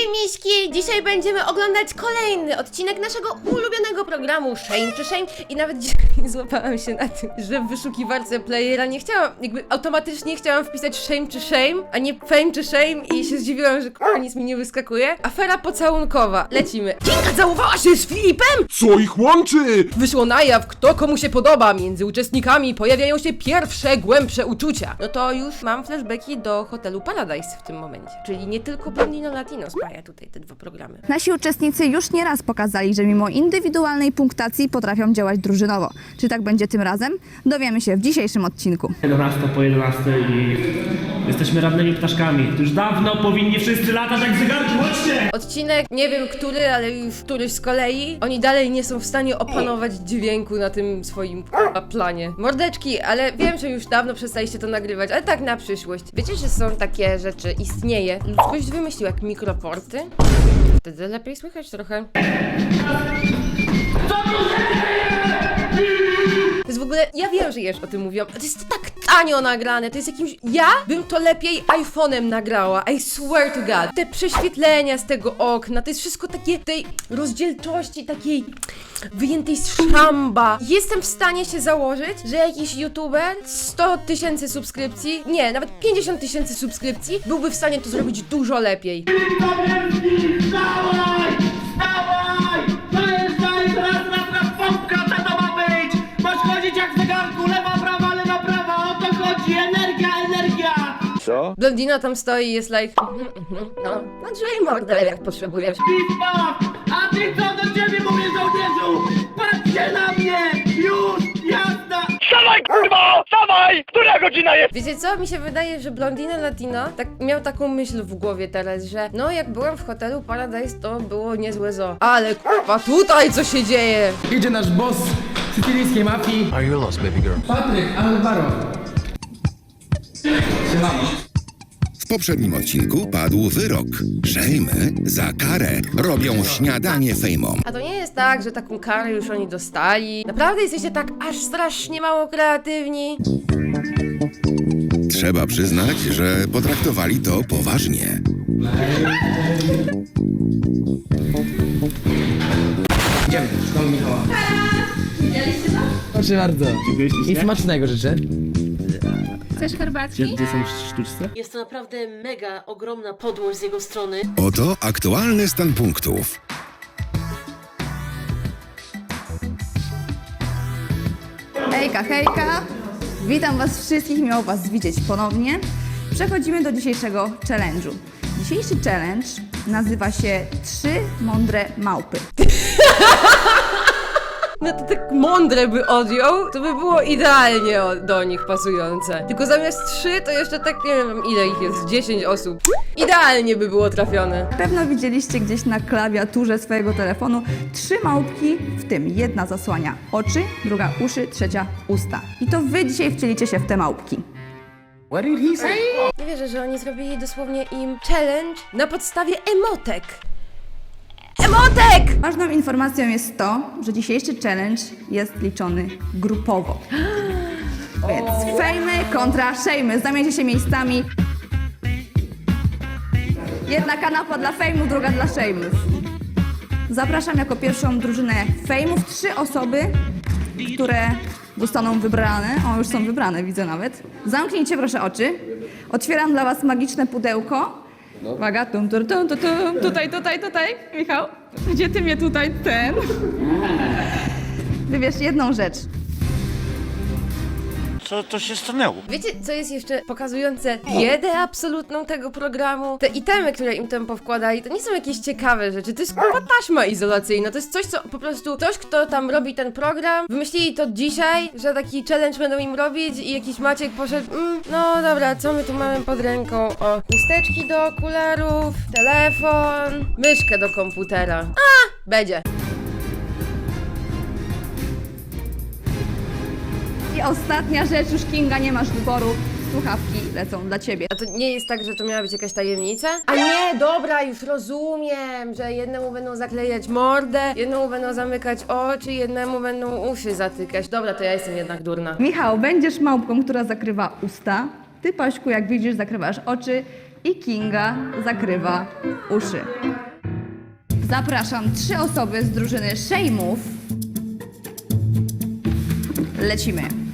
Hej miśki! Dzisiaj będziemy oglądać kolejny odcinek naszego ulubionego programu Shame czy Shame i nawet dzisiaj złapałam się na tym, że w wyszukiwarce playera nie chciałam, jakby automatycznie chciałam wpisać Shame czy Shame, a nie Fame czy Shame i się zdziwiłam, że k***a nic mi nie wyskakuje. Afera pocałunkowa. Lecimy. Kinga całowała się z Filipem? Co ich łączy? Wyszło na jaw, kto komu się podoba. Między uczestnikami pojawiają się pierwsze, głębsze uczucia. No to już mam flashbacki do hotelu Paradise w tym momencie. Czyli nie tylko Blondino Latino spaja tutaj te dwa programy. Nasi uczestnicy już nieraz pokazali, że mimo indywidualnej punktacji potrafią działać drużynowo. Czy tak będzie tym razem? Dowiemy się w dzisiejszym odcinku. 11 po 11 i jesteśmy radnymi ptaszkami. Już dawno powinni wszyscy latać jak zegarki, chodźcie! Odcinek, nie wiem który, ale już któryś z kolei. Oni dalej nie są w stanie opanować dźwięku na tym swoim k***a planie. Mordeczki, ale wiem, że już dawno przestaliście to nagrywać, ale tak na przyszłość. Wiecie, że są takie rzeczy, istnieje. Ludzkość wymyśliła jak mikroporty. Wtedy lepiej słychać trochę. To jest w ogóle, ja wiem, że jeszcze o tym mówiłam, ale to jest tak tanio nagrane, to jest jakimś, ja bym to lepiej iPhone'em nagrała, I swear to God. Te prześwietlenia z tego okna, to jest wszystko takie, tej rozdzielczości takiej wyjętej z szamba. Jestem w stanie się założyć, że jakiś youtuber 100 tysięcy subskrypcji, nie, nawet 50 tysięcy subskrypcji, byłby w stanie to zrobić dużo lepiej. Wstawaj! Wstawaj! Energia! Blondina tam stoi i jest like, mhm, mhm, no, nadrzej mordę jak potrzebujesz. Pisma! A ty co do ciebie mówię, żołnierzu? Patrzcie na mnie! Już! Jazda! Wstawaj, kurwa! Wstawaj! Która godzina jest? Wiecie co? Mi się wydaje, że Blondina Latino tak, miał taką myśl w głowie teraz, że no jak byłem w hotelu Paradise, to było niezłe zo. Ale kurwa, tutaj co się dzieje? Idzie nasz boss sycylijskiej mafii. Are you lost, baby girl? Patryk Alvaro. Siemano. W poprzednim odcinku padł wyrok. Szejmy za karę robią śniadanie fejmom. A to nie jest tak, że taką karę już oni dostali. Naprawdę jesteście tak aż strasznie mało kreatywni. Trzeba przyznać, że potraktowali to poważnie. Idziemy, szukamy Michała. Proszę bardzo. I smacznego życzę. Gdzie, gdzie są sztuczce? Jest to naprawdę mega ogromna podłość z jego strony. Oto aktualny stan punktów. Hejka, hejka! Witam Was wszystkich, miło Was widzieć ponownie. Przechodzimy do dzisiejszego challenge'u. Dzisiejszy challenge nazywa się Trzy mądre małpy. No to tak mądre by odjął, to by było idealnie do nich pasujące. Tylko zamiast trzy, to jeszcze tak nie wiem ile ich jest, 10 osób. Idealnie by było trafione. Pewno widzieliście gdzieś na klawiaturze swojego telefonu trzy małpki, w tym jedna zasłania oczy, druga uszy, trzecia usta. I to Wy dzisiaj wcielicie się w te małpki. What did he say? Nie wierzę, że oni zrobili dosłownie im challenge na podstawie emotek. Emotek! Ważną informacją jest to, że dzisiejszy challenge jest liczony grupowo. Więc fejmy kontra szejmy. Zamieńcie się miejscami. Jedna kanapa dla fejmu, druga dla szejmów. Zapraszam jako pierwszą drużynę fejmów trzy osoby, które zostaną wybrane. O, już są wybrane, widzę nawet. Zamknijcie proszę oczy. Otwieram dla was magiczne pudełko. Uwaga, tum, tum, tum, tum, tum. Tutaj, tutaj, tutaj. Michał, gdzie ty mnie tutaj, ten? Wybierz jedną rzecz. Co to się stanęło? Wiecie, co jest jeszcze pokazujące biedę absolutną tego programu? Te itemy, które im tam powkładali, to nie są jakieś ciekawe rzeczy, to jest kurwa taśma izolacyjna, to jest coś, co po prostu ktoś, kto tam robi ten program, wymyślili to dzisiaj, że taki challenge będą im robić i jakiś Maciek poszedł, mm, no dobra, co my tu mamy pod ręką? O, chusteczki do okularów, telefon, myszkę do komputera. A, będzie. I ostatnia rzecz, już Kinga, nie masz wyboru. Słuchawki lecą dla ciebie. A to nie jest tak, że to miała być jakaś tajemnica? A nie, dobra, już rozumiem, że jednemu będą zaklejać mordę, jednemu będą zamykać oczy, jednemu będą uszy zatykać. Dobra, to ja jestem jednak durna. Michał, będziesz małpką, która zakrywa usta. Ty, Paśku, jak widzisz, zakrywasz oczy. i Kinga zakrywa uszy. Zapraszam trzy osoby z drużyny Shame'ów. Lecimy.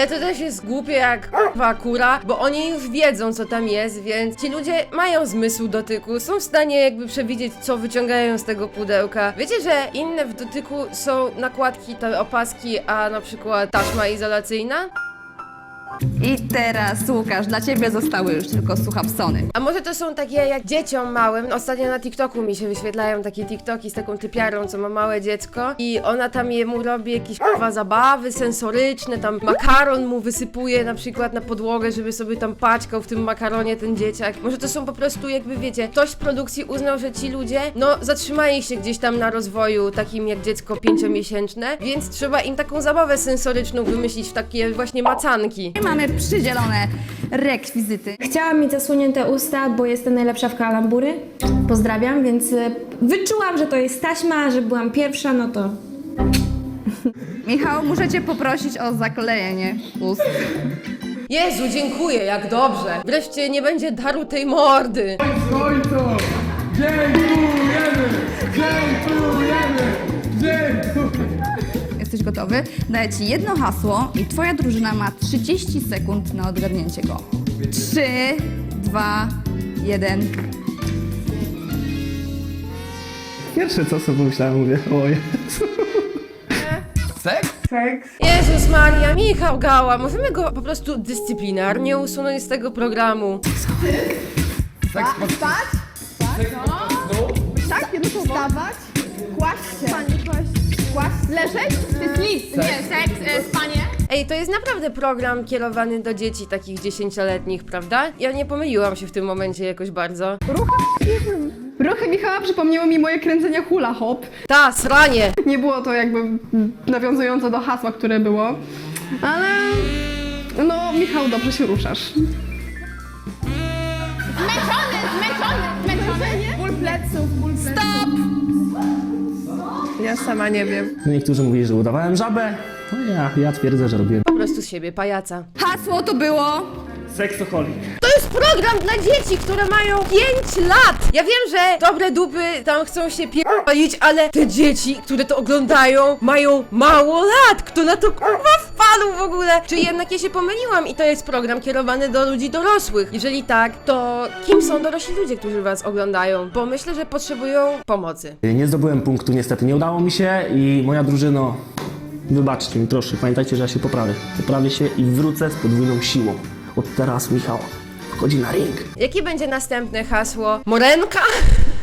Ale to też jest głupie jak k***wa kura, bo oni już wiedzą co tam jest, więc ci ludzie mają zmysł dotyku, są w stanie jakby przewidzieć co wyciągają z tego pudełka. Wiecie, że inne w dotyku są nakładki, te opaski, a na przykład taśma izolacyjna? I teraz Łukasz, dla ciebie zostały już tylko słuchawsony. A może to są takie jak dzieciom małym? Ostatnio na TikToku mi się wyświetlają takie TikToki z taką typiarą, co ma małe dziecko i ona tam jemu robi jakieś kurwa zabawy sensoryczne, tam makaron mu wysypuje na przykład na podłogę, żeby sobie tam paćkał w tym makaronie ten dzieciak. Może to są po prostu jakby wiecie, ktoś z produkcji uznał, że ci ludzie no zatrzymali się gdzieś tam na rozwoju takim jak dziecko pięciomiesięczne, więc trzeba im taką zabawę sensoryczną wymyślić w takie właśnie macanki. I mamy przydzielone rekwizyty. Chciałam mieć zasłonięte usta, bo jestem najlepsza w kalambury. Pozdrawiam, więc e, wyczułam, że to jest taśma, że byłam pierwsza, no to Michał, muszę cię poprosić o zaklejenie ust. Jezu, dziękuję, jak dobrze. Wreszcie nie będzie daru tej mordy. Jesteś gotowy? Daję ci jedno hasło i twoja drużyna ma 30 sekund na odgadnięcie go. 3, 2, 1. Pierwsze co sobie pomyślałem, mówię, o Jezu. Jezus Maria, Michał Gała, możemy go po prostu dyscyplinarnie usunąć z tego programu. Tak, jedno wstawać, kłaść się. Kłaść, leżeć, to jest list. Nie, seks, e, spanie. Ej, to jest naprawdę program kierowany do dzieci takich dziesięcioletnich, prawda? Ja nie pomyliłam się w tym momencie jakoś bardzo. Ruchy Michała przypomniały mi moje kręcenie hula hop. Ta, sranie! Nie było to jakby nawiązujące do hasła, które było, ale no Michał, dobrze się ruszasz. Ja sama nie wiem. Niektórzy mówili, że udawałem żabę, no ja, ja twierdzę, że robiłem Po prostu z siebie pajaca. Hasło to było... seksoholik. Jest program dla dzieci, które mają 5 lat! Ja wiem, że dobre dupy tam chcą się pierdolić, ale te dzieci, które to oglądają, mają mało lat! Kto na to kurwa wpadł w ogóle? Czy jednak ja się pomyliłam i to jest program kierowany do ludzi dorosłych? Jeżeli tak, to kim są dorośli ludzie, którzy was oglądają? Bo myślę, że potrzebują pomocy. Nie zdobyłem punktu, niestety nie udało mi się i moja drużyno, wybaczcie mi proszę, pamiętajcie, że ja się poprawię. Poprawię się i wrócę z podwójną siłą. Od teraz Michał wchodzi na ring. Jakie będzie następne hasło?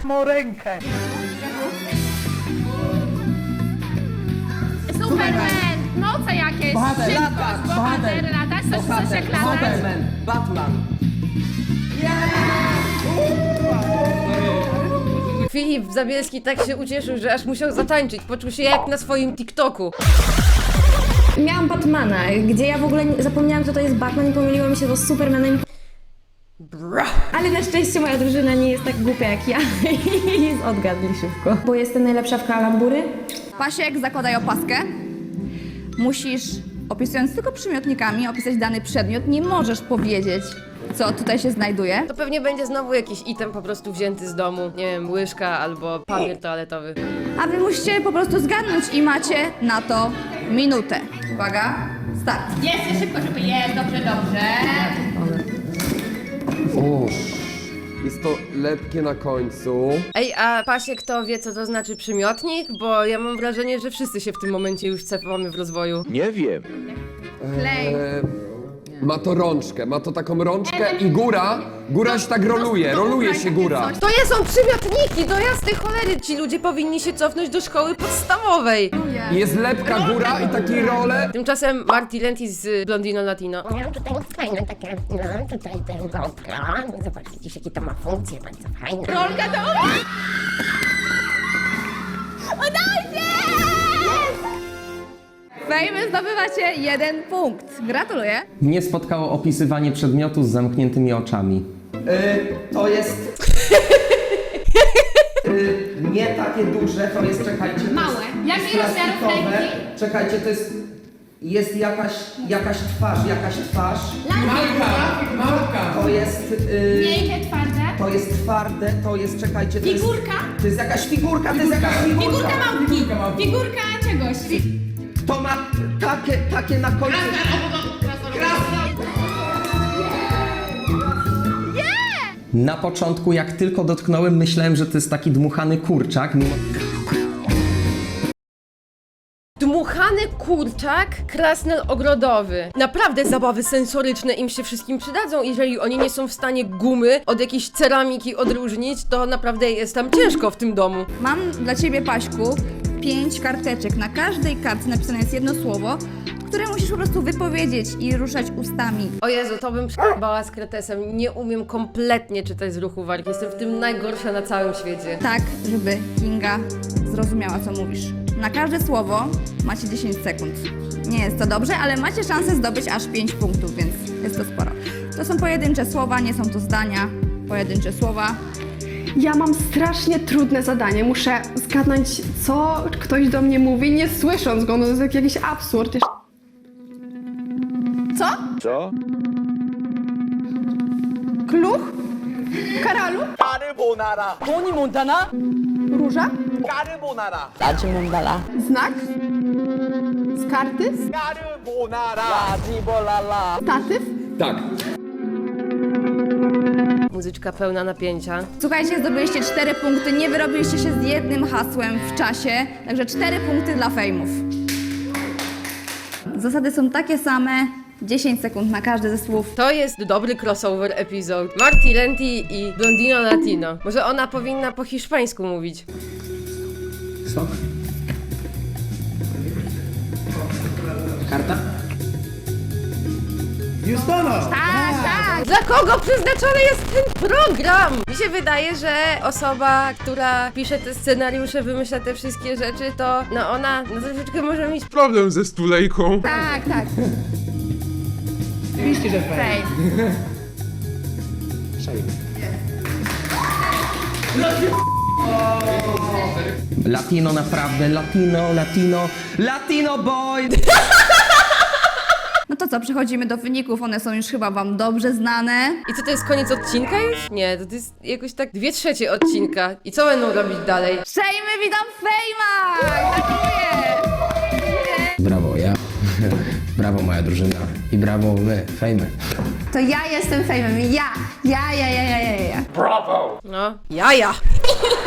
Morenka? Superman, moce jakieś, bohater, szybkość, bohater, latać, coś, coś jak latać. Filip Zabielski tak się ucieszył, że aż musiał zatańczyć. Poczuł się jak na swoim TikToku. miałam Batmana, gdzie ja w ogóle nie, zapomniałam, co to jest Batman i pomyliłam się z Supermanem. Bra. Ale na szczęście moja drużyna nie jest tak głupia jak ja i odgadli szybko. Bo jestem najlepsza w kalambury. Pasiek, zakładaj opaskę. Musisz, opisując tylko przymiotnikami, opisać dany przedmiot. Nie możesz powiedzieć, co tutaj się znajduje. To pewnie będzie znowu jakiś item po prostu wzięty z domu. Nie wiem, łyżka albo papier toaletowy. A wy musicie po prostu zgadnąć i macie na to minutę. Uwaga, start. Jest, szybko, szybko, jest, dobrze, dobrze. Jest to lepkie na końcu. Ej, a Pasiek to wie, co to znaczy przymiotnik? Bo ja mam wrażenie, że wszyscy się w tym momencie już cefamy w rozwoju. Nie wiem. Play. E, ma to rączkę, ma to taką rączkę i góra, góra się tak roluje, roluje się góra. To nie są przymiotniki, do jasnej cholery! Ci ludzie powinni się cofnąć do szkoły podstawowej. I jest lepka góra i taki role. Tymczasem Marty Lenti z Blondino Latino. Ja tutaj jest fajne takie, no tutaj ten GoPro, zobaczcie jakie to ma funkcje, bardzo fajne. Rolka to... Fejmy zdobywacie jeden punkt. Gratuluję. Mnie spotkało opisywanie przedmiotu z zamkniętymi oczami. To jest. y, nie takie duże, to jest, czekajcie. Małe. Jaki jest rozmiar plastikowe. ręki? Czekajcie, to jest jest jakaś, jakaś twarz, jakaś twarz. To jest... y, Miękkie, twarde. To jest twarde, to jest, czekajcie, to jest... Figurka? To jest jakaś figurka, to jest jakaś figurka. Figurka małpki. Figurka czegoś. To ma takie, takie na końcu... Na początku, jak tylko dotknąłem, myślałem, że to jest taki dmuchany kurczak, mimo Dmuchany kurczak, krasnel ogrodowy. Naprawdę zabawy sensoryczne im się wszystkim przydadzą. Jeżeli oni nie są w stanie gumy od jakiejś ceramiki odróżnić, to naprawdę jest tam ciężko w tym domu. Mam dla ciebie, Paśku, pięć karteczek. Na każdej kartce napisane jest jedno słowo, które musisz po prostu wypowiedzieć i ruszać ustami. O Jezu, to bym przebała z kretesem. Nie umiem kompletnie czytać z ruchu wargi. Jestem w tym najgorsza na całym świecie. Tak, żeby Kinga zrozumiała, co mówisz. Na każde słowo macie 10 sekund. Nie jest to dobrze, ale macie szansę zdobyć aż 5 punktów, więc jest to sporo. To są pojedyncze słowa, nie są to zdania. Pojedyncze słowa. Ja mam strasznie trudne zadanie. Muszę zgadnąć, co ktoś do mnie mówi, nie słysząc go. No to jest jak jakiś absurd. Jeszcze- Co? Co? Kluch? Karalu? Carbonara. Tony Montana. Róża? Carbonara. Znak? Z karty? Carbonara. Carbonara. Statyw? Tak. Muzyczka pełna napięcia. Słuchajcie, zdobyliście 4 punkty, nie wyrobiliście się z jednym hasłem w czasie, także 4 punkty dla fejmów. Zasady są takie same, 10 sekund na każdy ze słów. To jest dobry crossover epizod. Marty Lenti i Blondino Latino. Może ona powinna po hiszpańsku mówić. Stop. Karta? Dla kogo przeznaczony jest ten program? Mi się wydaje, że osoba, która pisze te scenariusze, wymyśla te wszystkie rzeczy, to no ona no troszeczkę może mieć Problem ze stulejką. Tak, tak. Oczywiście, że fej. Latino naprawdę, latino, latino, latino boy! No to co, przechodzimy do wyników, one są już chyba wam dobrze znane. I co to jest koniec odcinka już? Nie, to, jest jakoś tak dwie trzecie odcinka. I co będą robić dalej? Przejmy, witam Fejma! Gratuluję! Brawo, ja. Brawo moja drużyna. I brawo my, fejmy. To ja jestem fejmem. Ja. Ja, ja, ja, ja, ja, ja. No, jaja!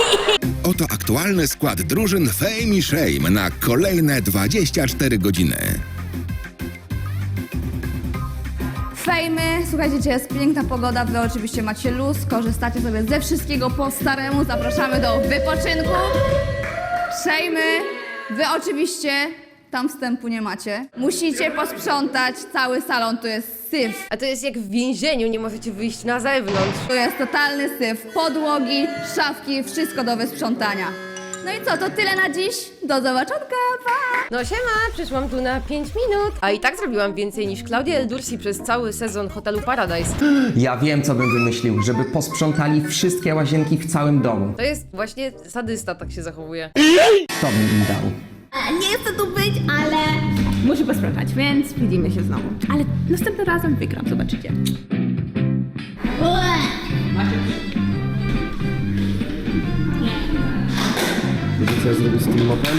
Oto aktualny skład drużyn Fame i Shame na kolejne 24 godziny. Fejmy, słuchajcie, dzisiaj jest piękna pogoda, wy oczywiście macie luz, korzystacie sobie ze wszystkiego po staremu, zapraszamy do wypoczynku. Szejmy, wy oczywiście tam wstępu nie macie. Musicie posprzątać, cały salon to jest syf. A to jest jak w więzieniu, nie możecie wyjść na zewnątrz. To jest totalny syf. Podłogi, szafki, wszystko do wysprzątania. No i co, to tyle na dziś. Do zobaczonka, pa! No siema, przyszłam tu na 5 minut, a i tak zrobiłam więcej niż Claudia Eldursi przez cały sezon Hotelu Paradise. Ja wiem, co bym wymyślił, żeby posprzątali wszystkie łazienki w całym domu. To jest właśnie sadysta, tak się zachowuje. To bym im dał. Nie chcę tu być, ale muszę posprzątać, więc widzimy się znowu. Ale następnym razem wygram, zobaczycie. Ja zrobię z tym mopem?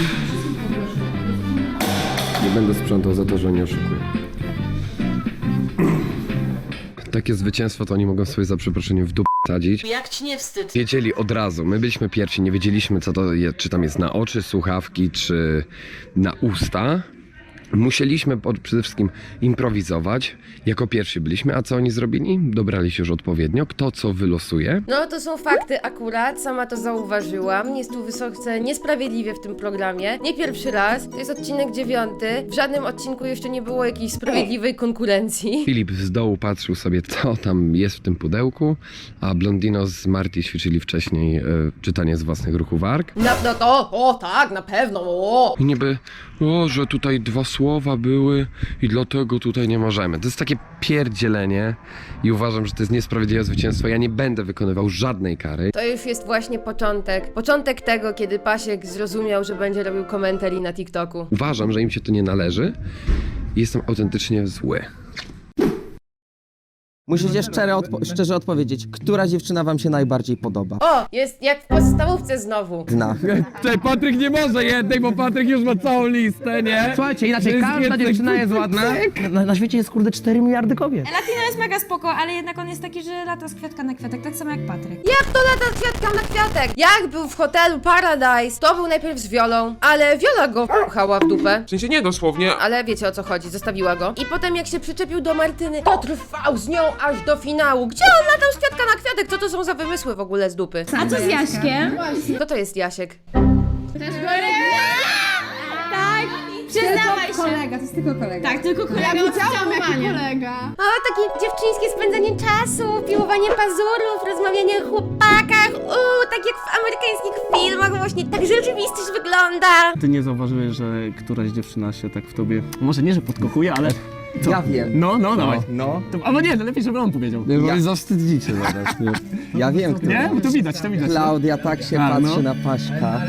Nie będę sprzątał za to, że nie oszukuję. Takie zwycięstwo to oni mogą sobie za przeproszeniem w dup sadzić. Jak ci nie wstyd? Wiedzieli od razu, my byliśmy pierwsi, nie wiedzieliśmy co to jest, czy tam jest na oczy, słuchawki, czy na usta. Musieliśmy po- przede wszystkim improwizować. Jako pierwsi byliśmy, a co oni zrobili? Dobrali się już odpowiednio, kto co wylosuje. No to są fakty akurat, sama to zauważyłam. Jest tu wysoce niesprawiedliwie w tym programie. Nie pierwszy raz, to jest odcinek dziewiąty. W żadnym odcinku jeszcze nie było jakiejś sprawiedliwej konkurencji. Filip z dołu patrzył sobie, co tam jest w tym pudełku, a Blondino z Marty ćwiczyli wcześniej e, czytanie z własnych ruchów warg. No, no to, o tak, na pewno, o. I niby, o, że tutaj dwa słowa były i dlatego tutaj nie możemy. To jest takie pierdzielenie i uważam, że to jest niesprawiedliwe zwycięstwo. Ja nie będę wykonywał żadnej kary. To już jest właśnie początek. Początek tego, kiedy Pasiek zrozumiał, że będzie robił komentari na TikToku. Uważam, że im się to nie należy i jestem autentycznie zły. Musicie szczerze, odpo- szczerze odpowiedzieć, która dziewczyna wam się najbardziej podoba? O, jest jak w podstawówce znowu. Zna. Tutaj Patryk nie może jednej, bo Patryk już ma całą listę, nie? Słuchajcie, inaczej każda dziewczyna jest ładna. Na, na świecie jest kurde 4 miliardy kobiet. Latino jest mega spoko, ale jednak on jest taki, że lata z kwiatka na kwiatek, tak samo jak Patryk. Jak to lata z kwiatka na kwiatek? Jak był w hotelu Paradise, to był najpierw z Wiolą, ale Wiola go wchuchała w dupę. W sensie nie dosłownie, Ale wiecie o co chodzi, zostawiła go. I potem jak się przyczepił do Martyny, to trwał z nią aż do finału. Gdzie on latał z kwiatka na kwiatek? Co to są za wymysły w ogóle z dupy? A co z Jaśkiem? Kto to jest Jasiek? Tak, przyznawaj się. Kolega, to jest tylko kolega. Tak, tylko kolega ja Widziałam jaki kolega. O, takie dziewczyńskie spędzanie czasu, piłowanie pazurów, rozmawianie o chłopakach, uuu, tak jak w amerykańskich filmach właśnie, tak rzeczywistość wygląda. Ty nie zauważyłeś, że któraś dziewczyna się tak w tobie, może nie, że podkochuje, ale... Co? Ja wiem. No, no, dawaj. No, To, albo nie, to lepiej, żeby on powiedział. Ja- zawstydzicie zaraz, nie? ja wiem, kto. Nie? Bo to widać, to widać. no. Klaudia tak się A, patrzy no. na Paśka.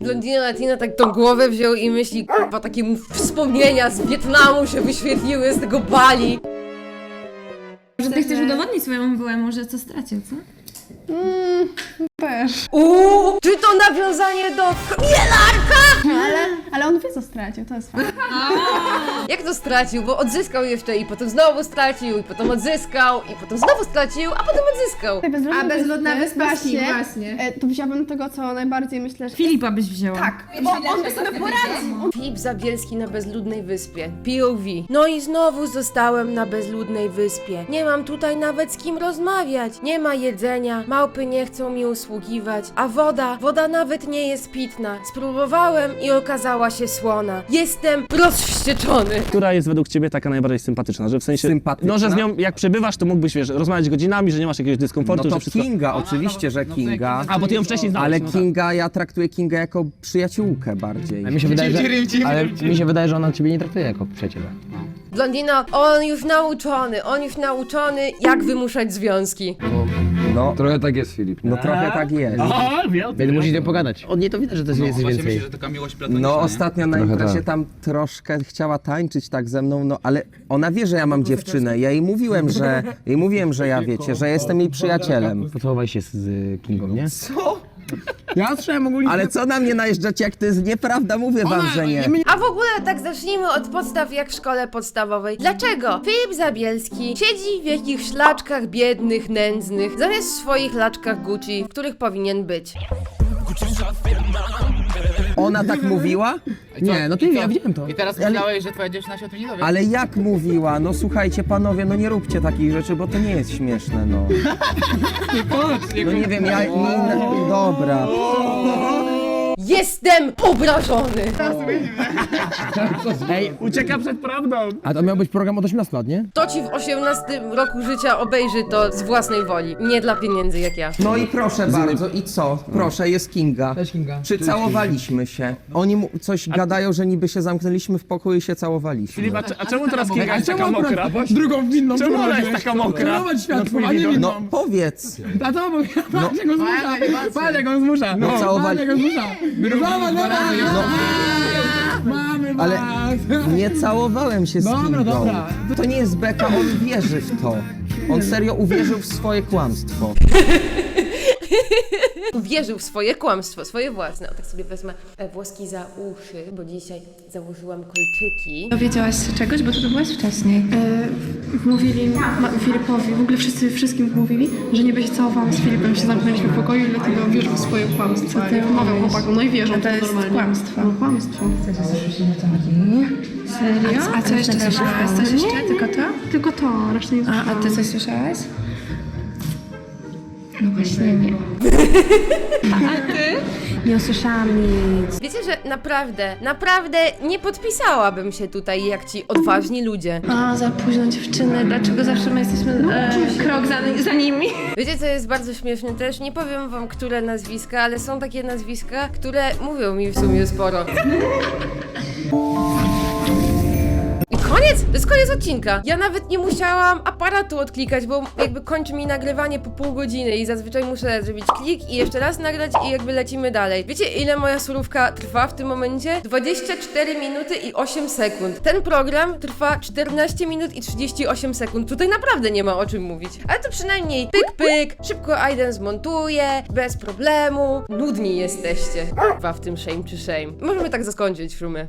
Blondina Latina tak tą głowę wziął i myśli, kurwa, takie mu wspomnienia z Wietnamu się wyświetliły, z tego Bali. Może ty chcesz udowodnić swojemu byłemu, że co stracił, co? Też. Uuu, czy to nawiązanie do Chmielarka? Ale, ale co stracił, to jest fajne. Jak to stracił? Bo odzyskał jeszcze i potem znowu stracił, i potem odzyskał, i potem znowu stracił, a potem odzyskał. A bezludna wyspa właśnie. właśnie. E, to wziąłbym tego, co najbardziej myślę, że... Filipa byś wzięła. Tak, bo on by sobie poradził. Filip Zabielski na bezludnej wyspie. POV. No i znowu zostałem na bezludnej wyspie. Nie mam tutaj nawet z kim rozmawiać. Nie ma jedzenia, małpy nie chcą mi usługiwać, a woda, woda nawet nie jest pitna. Spróbowałem i okazała się słona. Jestem rozwścieczony. Która jest według ciebie taka najbardziej sympatyczna, że w sensie... Sympatyczna? No, że z nią jak przebywasz, to mógłbyś, wiesz, rozmawiać godzinami, że nie masz jakiegoś No dyskomfortu, to że wszystko... Kinga, oczywiście, że Kinga. A, bo ty ją wcześniej znałeś, Ale no tak. Kinga, ja traktuję Kingę jako przyjaciółkę bardziej. Mi się wydaje, że, ale mi się wydaje, że ona ciebie nie traktuje jako przyjaciela. Blondino, on już nauczony, on już nauczony, jak wymuszać związki. No, Trochę tak jest, Filip. no trochę tak jest. A, wiem. Więc musicie pogadać. Od niej to widać, że to jest więcej. No ostatnio na Trochę imprezie tak. tam troszkę chciała tańczyć tak ze mną, no ale ona wie, że ja mam dziewczynę. Ja jej mówiłem, że jej mówiłem, że ja wiecie, że jestem jej przyjacielem. Pocałowałeś się z y, Kingą, nie? Co? Ja słyszałem ogólnie... Ale co na mnie najeżdżacie, jak to jest nieprawda? Mówię wam, że nie. A w ogóle tak zacznijmy od podstaw jak w szkole podstawowej. Dlaczego Filip Zabielski siedzi w jakichś laczkach biednych, nędznych, zamiast w swoich laczkach Gucci, w których powinien być? Ona tak mówiła? Nie, no ty, ja widziałem to. teraz myślałeś, że twoja dziewczyna się o tym nie dowie. Ale jak mówiła? No słuchajcie panowie, no nie róbcie takich rzeczy, bo to nie jest śmieszne, no. No nie wiem, ja... Nie, dobra. Jestem obrażony! Ej, ucieka przed prawdą. A to miał być program od 18 lat, nie? To ci w 18 roku życia obejrzy to z własnej woli, nie dla pieniędzy jak ja. No i proszę bardzo, i co? Proszę, jest Kinga. Czy całowaliśmy się? Oni mu coś gadają, że niby się zamknęliśmy w pokoju i się całowaliśmy. Filip, a, cze- a czemu teraz Kinga jest taka mokra? Drugą winną Czemu ona jest taka mokra? światło, a nie No powiedz, A to bo patrz jak on zmusza, patrz jak on zmusza. no całowali... on zmusza. Zobacz, zobacz. Mamy Ale nie całowałem się z Dobra, Kingą. dobra. To nie jest beka, on wierzy w to. On serio uwierzył w swoje kłamstwo. Uwierzył w swoje kłamstwo, swoje własne. O tak sobie wezmę e, włoski za uszy, bo dzisiaj założyłam kolczyki. Dowiedziałaś się czegoś, bo ty to byłaś wcześniej. mówili ma, Filipowi, w ogóle wszyscy wszystkim mówili, że niby się całowałam z Filipem, się zamknęliśmy w pokoju i dlatego wierzą w swoje kłamstwo. I pomawiam chłopakom, no i wierzą to, normalnie. kłamstwo. No, kłamstwo. Serio? A, a co jeszcze słyszałaś? Coś jeszcze? Tylko to? Tylko to, resztę nie. A, a ty coś słyszałaś? No właśnie nie. Nie usłyszałam nic. Wiecie, że naprawdę, naprawdę nie podpisałabym się tutaj jak ci odważni ludzie. A, za późno dziewczyny, dlaczego zawsze my jesteśmy e, krok za, za nimi? Wiecie, co jest bardzo śmieszne też? Nie powiem wam, które nazwiska, ale są takie nazwiska, które mówią mi w sumie sporo. Koniec! To jest koniec odcinka. Ja nawet nie musiałam aparatu odklikać, bo jakby kończy mi nagrywanie po pół godziny i zazwyczaj muszę zrobić klik i jeszcze raz nagrać i jakby lecimy dalej. Wiecie ile moja surówka trwa w tym momencie? 24 minuty i 8 sekund. Ten program trwa 14 minut i 38 sekund. Tutaj naprawdę nie ma o czym mówić. Ale to przynajmniej pyk pyk, szybko Aiden zmontuje, bez problemu. Nudni jesteście. Chyba w tym shame czy shame. Możemy tak zakończyć w sumie.